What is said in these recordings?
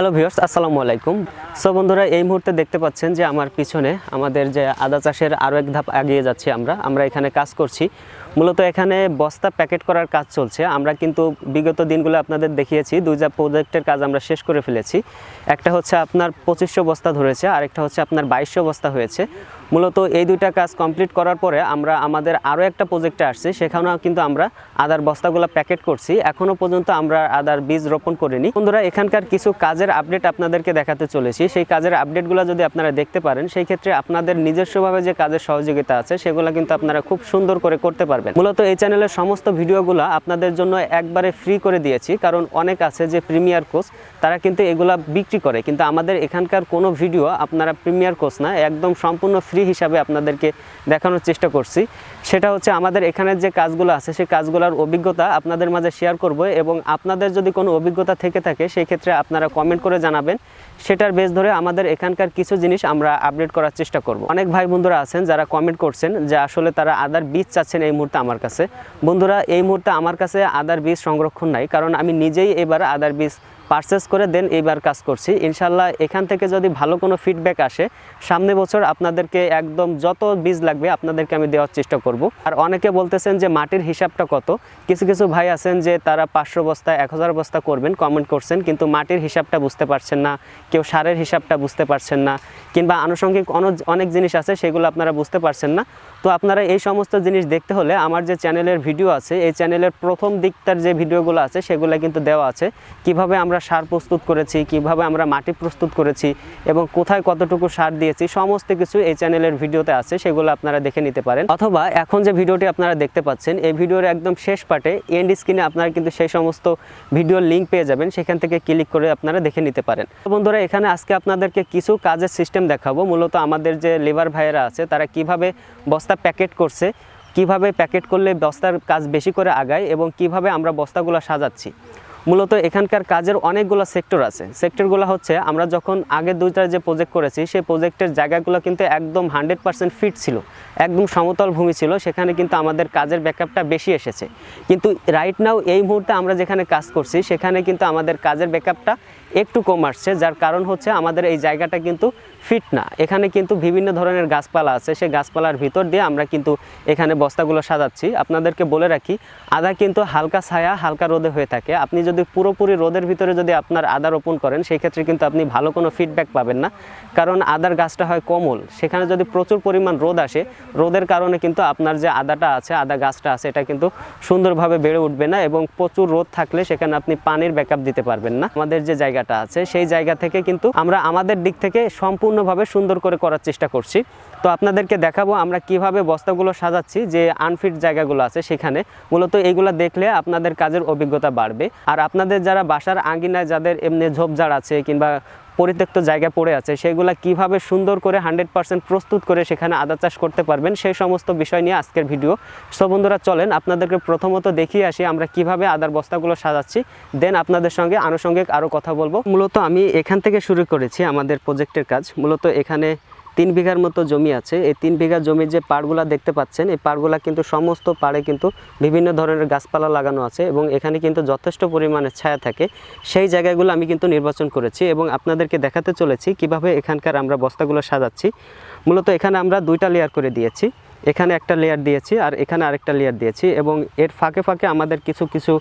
Hello viewers আসসালামু আলাইকুম। So বন্ধুরা, এই মুহূর্তে দেখতে পাচ্ছেন যে আমার পিছনে আমাদের যে আদা চাষের আরও এক ধাপ এগিয়ে যাচ্ছি আমরা। আমরা এখানে কাজ করছি। মূলত এখানে বস্তা প্যাকেট করার কাজ চলছে। আমরা কিন্তু বিগত দিনগুলো আপনাদের দেখিয়েছি, দুইটা প্রজেক্টের কাজ আমরা শেষ করে ফেলেছি। একটা হচ্ছে আপনার পঁচিশশো বস্তা ধরেছে, আরেকটা হচ্ছে আপনার বাইশশো বস্তা হয়েছে। মূলত এই দুইটা কাজ কমপ্লিট করার পরে আমরা, আমাদের আরও একটা প্রজেক্টে আসছি, সেখানেও কিন্তু আমরা আদার বস্তাগুলো প্যাকেট করছি। এখনও পর্যন্ত আমরা আদার বীজ রোপণ করিনি। বন্ধুরা, এখানকার কিছু কাজের আপডেট আপনাদেরকে দেখাতে চলেছি। সেই কাজের আপডেটগুলো যদি আপনারা দেখতে পারেন, সেই ক্ষেত্রে আপনাদের নিজস্বভাবে যে কাজের সহযোগিতা আছে, সেগুলো কিন্তু আপনারা খুব সুন্দর করে করতে পারবেন। মূলত এই চ্যানেলের সমস্ত ভিডিওগুলো আপনাদের জন্য একবারে ফ্রি করে দিয়েছি, কারণ অনেক আছে যে প্রিমিয়ার কোর্স তারা কিন্তু এগুলা বিক্রি করে। কিন্তু আমাদের এখানকার কোনো ভিডিও আপনারা প্রিমিয়ার কোর্স না, একদম সম্পূর্ণ ফ্রি হিসাবে আপনাদেরকে দেখানোর চেষ্টা করছি। সেটা হচ্ছে আমাদের এখানের যে কাজগুলো আছে, সেই কাজগুলোর অভিজ্ঞতা আপনাদের মাঝে শেয়ার করব এবং আপনাদের যদি কোনো অভিজ্ঞতা থেকে থাকে, সেই ক্ষেত্রে আপনারা কমেন্ট করে জানাবেন। সেটার বেস ধরে আমাদের এখানকার কিছু জিনিস আমরা আপডেট করার চেষ্টা করব। অনেক ভাই বন্ধুরা আছেন যারা কমেন্ট করছেন যে আসলে তারা আদার বীজ চাচ্ছেন এই মুহূর্তে। আমার কাছে। বন্ধুরা, এই মুহূর্তে আমার কাছে আদার বীজ সংরক্ষণ নাই, কারণ আমি নিজেই এবার আদার বীজ পারচেস করে দেন, এইবার কাজ করছি। ইনশাল্লাহ এখান থেকে যদি ভালো কোনো ফিডব্যাক আসে, সামনে বছর আপনাদেরকে একদম যত বীজ লাগবে আপনাদেরকে আমি দেওয়ার চেষ্টা করব। আর অনেকে বলতেছেন যে মাটির হিসাবটা কত? কিছু কিছু ভাই আছেন যে তারা পাঁচশো বস্তা, এক হাজার বস্তা করবেন কমেন্ট করছেন, কিন্তু মাটির হিসাবটা বুঝতে পারছেন না, কেউ সারের হিসাবটা বুঝতে পারছেন না, কিংবা আনুষঙ্গিক অনেক জিনিস আছে, সেগুলো আপনারা বুঝতে পারছেন না। তো আপনারা এই সমস্ত জিনিস দেখতে হলে আমার যে চ্যানেলের ভিডিও আছে, এই চ্যানেলের প্রথম দিকটার যে ভিডিওগুলো আছে, সেগুলো কিন্তু দেওয়া আছে। কীভাবে আমরা সার প্রস্তুত করেছি, কীভাবে আমরা মাটি প্রস্তুত করেছি এবং কোথায় কতটুকু সার দিয়েছি, সমস্ত কিছু এই চ্যানেলের ভিডিওতে আছে, সেগুলো আপনারা দেখে নিতে পারেন। অথবা এখন যে ভিডিওটি আপনারা দেখতে পাচ্ছেন, এই ভিডিওর একদম শেষ পার্টে এন্ড স্ক্রিনে আপনারা কিন্তু সেই সমস্ত ভিডিওর লিঙ্ক পেয়ে যাবেন, সেখান থেকে ক্লিক করে আপনারা দেখে নিতে পারেন। বন্ধুরা, এখানে আজকে আপনাদেরকে কিছু কাজের সিস্টেম দেখাবো, মূলত আমাদের যে লেবার ভাইয়েরা আছে, তারা কীভাবে বস্তা প্যাকেট করছে, কীভাবে প্যাকেট করলে বস্তার কাজ বেশি করে আগায় এবং কীভাবে আমরা বস্তাগুলো সাজাচ্ছি। মূলত এখানকার কাজের অনেকগুলো সেক্টর আছে। সেক্টরগুলো হচ্ছে আমরা যখন আগে দুইটা যে প্রজেক্ট করেছি, সেই প্রজেক্টের জায়গাগুলো কিন্তু একদম হান্ড্রেড পার্সেন্ট ফিট ছিল। একদম সমতল ভূমি ছিল, সেখানে কিন্তু আমাদের কাজের ব্যাকআপটা বেশি এসেছে। কিন্তু রাইট নাও এই মুহূর্তে আমরা যেখানে কাজ করছি, সেখানে কিন্তু আমাদের কাজের ব্যাকআপটা একটু কম আসছে, যার কারণ হচ্ছে আমাদের এই জায়গাটা কিন্তু ফিট না। এখানে কিন্তু বিভিন্ন ধরনের গাছপালা আছে। সেই গাছপালার ভিতর দিয়ে আমরা কিন্তু এখানে বস্তাগুলো সাজাচ্ছি। আপনাদেরকে বলে রাখি আদা কিন্তু হালকা ছায়া, হালকা রোদে হয়ে থাকে। আপনি যদি পুরোপুরি রোদের ভিতরে যদি আপনার আদা রোপণ করেন, সেই ক্ষেত্রে কিন্তু আপনি ভালো কোনো ফিডব্যাক পাবেন না। কারণ আদার গাছটা হয় কোমল। সেখানে যদি প্রচুর পরিমাণ রোদ আসে, রোদের কারণে কিন্তু আপনার যে আদাটা আছে, আদা গাছটা আছে, এটা কিন্তু সুন্দরভাবে বেড়ে উঠবে না এবং প্রচুর রোদ থাকলে সেখানে আপনি পানির ব্যাকআপ দিতে পারবেন না। আমাদের যে জায়গাটা আছে, সেই জায়গা থেকে কিন্তু আমরা আমাদের দিক থেকে সম্পূর্ণভাবে সুন্দর করে করার চেষ্টা করছি। তো আপনাদেরকে দেখাবো আমরা কীভাবে বস্তাগুলো সাজাচ্ছি, যে আনফিট জায়গাগুলো আছে সেখানে। মূলত এইগুলো দেখলে আপনাদের কাজের অভিজ্ঞতা বাড়বে। আর আপনাদের যারা বাসার আঙ্গিনায় যাদের এমনি ঝোপঝাড় আছে কিংবা পরিত্যক্ত জায়গা পড়ে আছে, সেগুলো কীভাবে সুন্দর করে হান্ড্রেড পার্সেন্ট প্রস্তুত করে সেখানে আদা চাষ করতে পারবেন, সেই সমস্ত বিষয় নিয়ে আজকের ভিডিও। সো বন্ধুরা, চলেন আপনাদেরকে প্রথমত দেখিয়ে আসি আমরা কীভাবে আদার বস্তাগুলো সাজাচ্ছি, দেন আপনাদের সঙ্গে আনুষঙ্গিক আরও কথা বলব। মূলত আমি এখান থেকে শুরু করেছি আমাদের প্রজেক্টের কাজ। মূলত এখানে তিন বিঘার মতো জমি আছে। এই তিন বিঘা জমির যে পাড়গুলা দেখতে পাচ্ছেন, এই পাড়গুলা কিন্তু সমস্ত পাড়ে কিন্তু বিভিন্ন ধরনের গাছপালা লাগানো আছে এবং এখানে কিন্তু যথেষ্ট পরিমাণে ছায়া থাকে। সেই জায়গাগুলো আমি কিন্তু নির্বাচন করেছি এবং আপনাদেরকে দেখাতে চলেছি কীভাবে এখানকার আমরা বস্তাগুলো সাজাচ্ছি। মূলত এখানে আমরা দুইটা লেয়ার করে দিয়েছি। এখানে একটা লেয়ার দিয়েছি আর এখানে আরেকটা লেয়ার দিয়েছি এবং এর ফাঁকে ফাঁকে আমাদের কিছু কিছু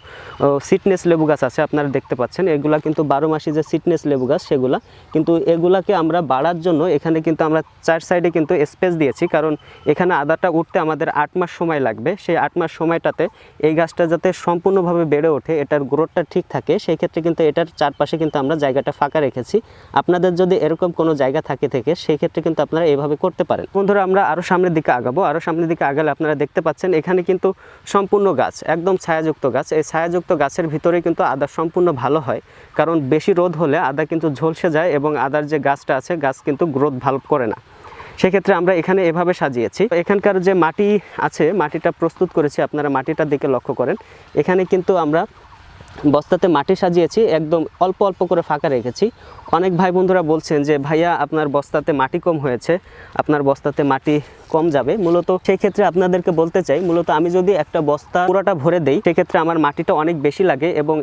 সিটনেস লেবু গাছ আছে, আপনারা দেখতে পাচ্ছেন। এগুলা কিন্তু বারো মাসি যে সিটনেস লেবু গাছ, সেগুলা। কিন্তু এগুলাকে আমরা বাড়ার জন্য এখানে কিন্তু আমরা চার সাইডে কিন্তু স্পেস দিয়েছি, কারণ এখানে আদাটা উঠতে আমাদের আট মাস সময় লাগবে। সেই আট মাস সময়টাতে এই গাছটা যাতে সম্পূর্ণভাবে বেড়ে ওঠে, এটার গ্রোথটা ঠিক থাকে, সেই ক্ষেত্রে কিন্তু এটার চারপাশে কিন্তু আমরা জায়গাটা ফাঁকা রেখেছি। আপনাদের যদি এরকম কোনো জায়গা থাকে থেকে, সেই ক্ষেত্রে কিন্তু আপনারা এভাবে করতে পারেন। বন্ধুরা, আমরা আরও সামনের দিকে আগাবো। আরও সামনের দিকে আগালে আপনারা দেখতে পাচ্ছেন, এখানে কিন্তু সম্পূর্ণ গাছ, একদম ছায়াযুক্ত গাছ। এই ছায়াযুক্ত গাছের ভিতরে কিন্তু আদা সম্পূর্ণ ভালো হয়, কারণ বেশি রোদ হলে আদা কিন্তু ঝলসে যায় এবং আদার যে গাছটা আছে, গাছ কিন্তু গ্রোথ ভালো করে না। সেক্ষেত্রে আমরা এখানে এভাবে সাজিয়েছি। এখানকার যে মাটি আছে, মাটিটা প্রস্তুত করেছি, আপনারা মাটিটার দিকে লক্ষ্য করেন। এখানে কিন্তু আমরা বস্তাতে মাটি সাজিয়েছি, একদম অল্প অল্প করে ফাঁকা রেখেছি। অনেক ভাই বন্ধুরা বলছেন যে, ভাইয়া, আপনার বস্তাতে মাটি কম হয়েছে, আপনার বস্তাতে মাটি কম যাবে। মূলত সেই ক্ষেত্রে আপনাদেরকে বলতে চাই, মূলত আমি যদি একটা বস্তা পুরোটা ভরে দেই, সেক্ষেত্রে আমার মাটিটা অনেক বেশি লাগে এবং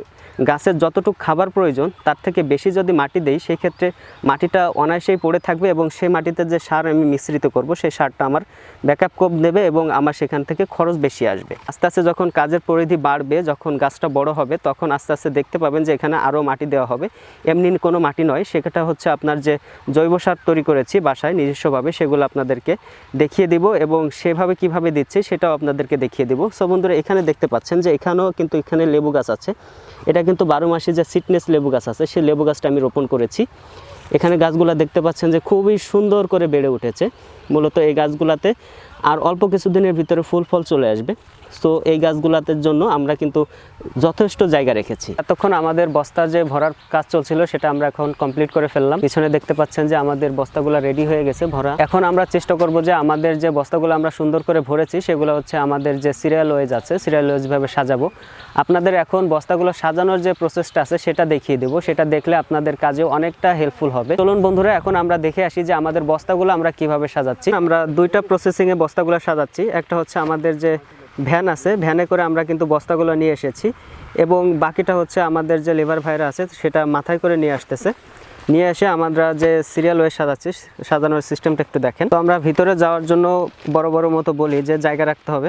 গাছের যতটুকু খাবার প্রয়োজন, তার থেকে বেশি যদি মাটি দেই সেই ক্ষেত্রে মাটিটা অনায়াসেই পড়ে থাকবে এবং সেই মাটিতে যে সার আমি মিশ্রিত করব সেই সারটা আমার ব্যাকআপ কম দেবে এবং আমার সেখান থেকে খরচ বেশি আসবে। আস্তে আস্তে যখন কাজের পরিধি বাড়বে, যখন গাছটা বড় হবে, তখন আস্তে আস্তে দেখতে পাবেন যে এখানে আরও মাটি দেওয়া হবে। এমনি কোনো মাটি নয়, সেটা হচ্ছে আপনার যে জৈব সার তৈরি করেছি বাসায় নিজস্বভাবে, সেগুলো আপনাদেরকে দেখিয়ে দিব এবং সেভাবে কীভাবে দিচ্ছে সেটাও আপনাদেরকে দেখিয়ে দিব। সো বন্ধুরা, এখানে দেখতে পাচ্ছেন যে এখানেও কিন্তু এখানে লেবু গাছ আছে। এটা কিন্তু বারো মাসে যে সিটনেস লেবু গাছ আছে, সেই লেবু গাছটা আমি রোপণ করেছি। এখানে গাছগুলো দেখতে পাচ্ছেন যে খুবই সুন্দর করে বেড়ে উঠেছে। মূলত এই গাছগুলাতে আর অল্প কিছুদিনের ভিতরে ফুল ফল চলে আসবে। তো এই গাছগুলাতে জন্য আমরা কিন্তু যথেষ্ট জায়গা রেখেছি। এতক্ষণ আমাদের বস্তা যে ভরার কাজ চলছিল সেটা আমরা এখন কমপ্লিট করে ফেললাম। পিছনে দেখতে পাচ্ছেন যে আমাদের বস্তাগুলো রেডি হয়ে গেছে ভরা। এখন আমরা চেষ্টা করব যে আমাদের যে বস্তাগুলো আমরা সুন্দর করে ভরেছি সেগুলো হচ্ছে আমাদের যে সিরিয়াল ওয়েজ আছে সিরিয়াল ওয়েজভাবে সাজাবো। আপনাদের এখন বস্তাগুলো সাজানোর যে প্রসেসটা আছে সেটা দেখিয়ে দেবো। সেটা দেখলে আপনাদের কাজে অনেকটা হেল্পফুল হবে। চলুন বন্ধুরা, এখন আমরা দেখে আসি যে আমাদের বস্তাগুলো আমরা কীভাবে সাজাচ্ছি। আমরা দুইটা প্রসেসিংয়ে বস্তাগুলো সাজাচ্ছি। একটা হচ্ছে আমাদের যে ভ্যান আছে, ভ্যানে করে আমরা কিন্তু বস্তাগুলো নিয়ে এসেছি। এবং বাকিটা হচ্ছে আমাদের যে লেবার ভাইরা আছে, সেটা মাথায় করে নিয়ে আসতেছে। নিয়ে এসে আমরা যে সিরিয়াল ওয়ে সাজাচ্ছি, সাজানোর সিস্টেমটা একটু দেখেন। তো আমরা ভিতরে যাওয়ার জন্য বড় বড় মতো বলি যে জায়গা রাখতে হবে।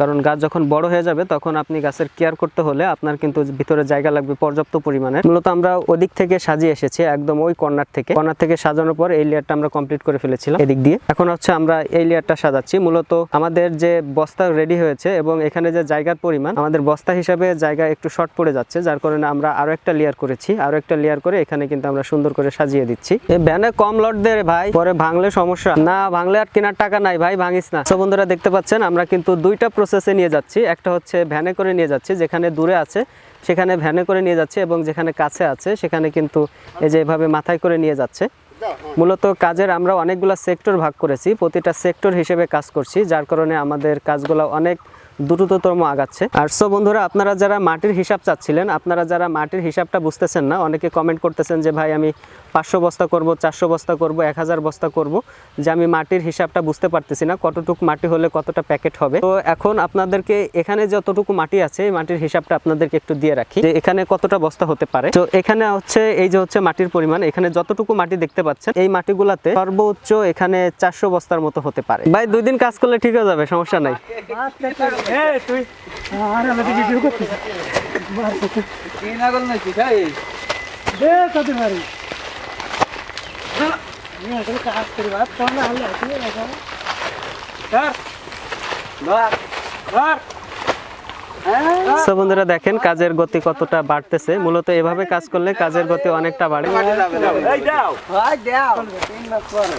কারণ গাছ যখন বড় হয়ে যাবে, তখন আপনি গাছের কেয়ার করতে হলে আপনার কিন্তু ভিতরে জায়গা লাগবে পর্যাপ্ত পরিমাণে। মূলত আমরা ওদিক থেকে সাজিয়ে এসেছি, একদম ওই কর্নার থেকে। কর্নার থেকে সাজানোর পর এই লেয়ারটা আমরা কমপ্লিট করে ফেলেছিলাম এদিক দিয়ে। এখন হচ্ছে আমরা এই লেয়ারটা সাজাচ্ছি। মূলত আমাদের যে বস্তা রেডি হয়েছে এবং এখানে যে জায়গার পরিমাণ, আমাদের বস্তা হিসাবে জায়গা একটু শর্ট পড়ে যাচ্ছে, যার কারণে আমরা আরও একটা লেয়ার করেছি। আরও একটা লেয়ার করে এখানে কিন্তু আমরা সুন্দর করে সাজিয়ে দিচ্ছি। ভ্যানে কম লট দে ভাই, পরে ভাঙলে সমস্যা। না, ভাঙলে আর কেনার টাকা নাই, ভাই ভাঙিস না। তো বন্ধুরা দেখতে পাচ্ছেন, আমরা কিন্তু দুইটা প্রসেসে নিয়ে যাচ্ছি। একটা হচ্ছে ভ্যানে করে নিয়ে যাচ্ছি, যেখানে দূরে আছে, সেখানে ভ্যানে করে নিয়ে যাচ্ছে এবং যেখানে কাছে আছে, সেখানে কিন্তু এই যে এভাবে মাথায় করে নিয়ে যাচ্ছে। মূলত কাজের আমরা অনেকগুলো সেক্টর ভাগ করেছি, প্রতিটা সেক্টর হিসেবে কাজ করছি, যার কারণে আমাদের কাজগুলো অনেক দ্রুততম আগাচ্ছে আর সো বন্ধুরা, আপনারা যারা মাটির হিসাব চাচ্ছিলেন, আপনারা যারা মাটির হিসাবটা বুঝতেছেন না, অনেকে কমেন্ট করতেছেন যে, ভাই, আমি পাঁচশো বস্তা করব, চারশো বস্তা করব, এক হাজার বস্তা করব, যে আমি মাটির হিসাবটা বুঝতে পারতেছি না, কতটুকু মাটি হলে কতটা প্যাকেট হবে? তো এখন আপনাদেরকে এখানে যতটুকু মাটি আছে, এই মাটির হিসাবটা আপনাদেরকে একটু দিয়ে রাখি, যে এখানে কতটা বস্তা হতে পারে। তো এখানে হচ্ছে, এই যে হচ্ছে মাটির পরিমাণ, এখানে যতটুকু মাটি দেখতে পাচ্ছেন, এই মাটিগুলাতে সর্বোচ্চ এখানে চারশো বস্তার মতো হতে পারে। ভাই, দুই দিন কাজ করলে ঠিক হয়ে যাবে, সমস্যা নাই। তুই আর আমি ভিডিও করতেছি দে তাদের বাড়ি আমি আসলে কাজ করি বাদ তখন হলে আসলে ধর ধর ধর সো বন্ধুরা দেখেন কাজের গতি কতটা বাড়তেছে মূলত এভাবে কাজ করলে কাজের গতি অনেকটা বাড়ে এই দাও ভাই দাও তিন মাস পরে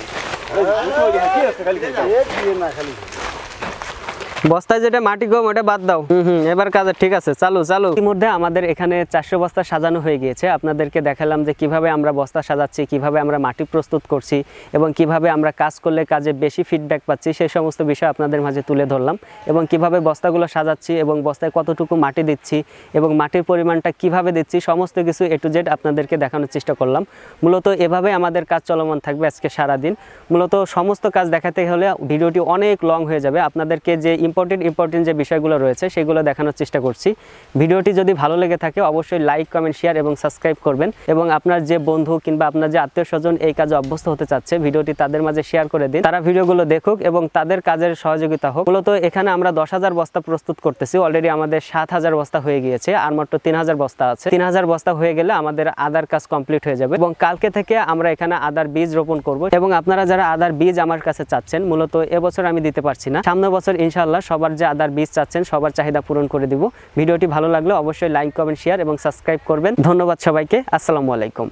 বস্তায় যেটা মাটি গম, ওটা বাদ দাও। হুম এবার কাজে ঠিক আছে, চালু চালু। ইতিমধ্যে আমাদের এখানে চারশো বস্তা সাজানো হয়ে গিয়েছে। আপনাদেরকে দেখালাম যে কীভাবে আমরা বস্তা সাজাচ্ছি, কীভাবে আমরা মাটি প্রস্তুত করছি এবং কীভাবে আমরা কাজ করলে কাজে বেশি ফিডব্যাক পাচ্ছি, সেই সমস্ত বিষয় আপনাদের মাঝে তুলে ধরলাম এবং কীভাবে বস্তাগুলো সাজাচ্ছি এবং বস্তায় কতটুকু মাটি দিচ্ছি এবং মাটির পরিমাণটা কীভাবে দিচ্ছি, সমস্ত কিছু এ টু জেড আপনাদেরকে দেখানোর চেষ্টা করলাম। মূলত এভাবে আমাদের কাজ চলমান থাকবে আজকে সারাদিন। মূলত সমস্ত কাজ দেখাতে হলে ভিডিওটি অনেক লং হয়ে যাবে। আপনাদেরকে যে ইম্পর্টেন্ট ইম্পর্টেন্ট যে বিষয়গুলো রয়েছে, সেগুলো দেখানোর চেষ্টা করছি। ভিডিওটি যদি ভালো লেগে থাকে, অবশ্যই লাইক কমেন্ট শেয়ার এবং সাবস্ক্রাইব করবেন। এবং আপনার যে বন্ধু কিংবা আপনার যে আত্মীয় স্বজন এই কাজে অভ্যস্ত হতে চাচ্ছে, ভিডিওটি তাদের মাঝে শেয়ার করে দিন। তারা ভিডিওগুলো দেখুক এবং তাদের কাজের সহযোগিতা হোক। মূলত এখানে আমরা দশ হাজার বস্তা প্রস্তুত করতেছি। অলরেডি আমাদের সাত হাজার বস্তা হয়ে গিয়েছে, আর মাত্র তিন হাজার বস্তা আছে। তিন হাজার বস্তা হয়ে গেলে আমাদের আদার কাজ কমপ্লিট হয়ে যাবে। এবং কালকে থেকে আমরা এখানে আদার বীজ রোপণ করব। এবং আপনারা যারা আদার বীজ আমার কাছে চাচ্ছেন, মূলত এবছর আমি দিতে পারছি না। সামনের বছর ইনশাল্লাহ সবার যে আদার বীজ চাচ্ছেন, সবার চাহিদা পূরণ করে দিব। ভিডিওটি ভালো লাগলে অবশ্যই লাইক কমেন্ট শেয়ার এবং সাবস্ক্রাইব করবেন। ধন্যবাদ সবাইকে। আসসালামু আলাইকুম।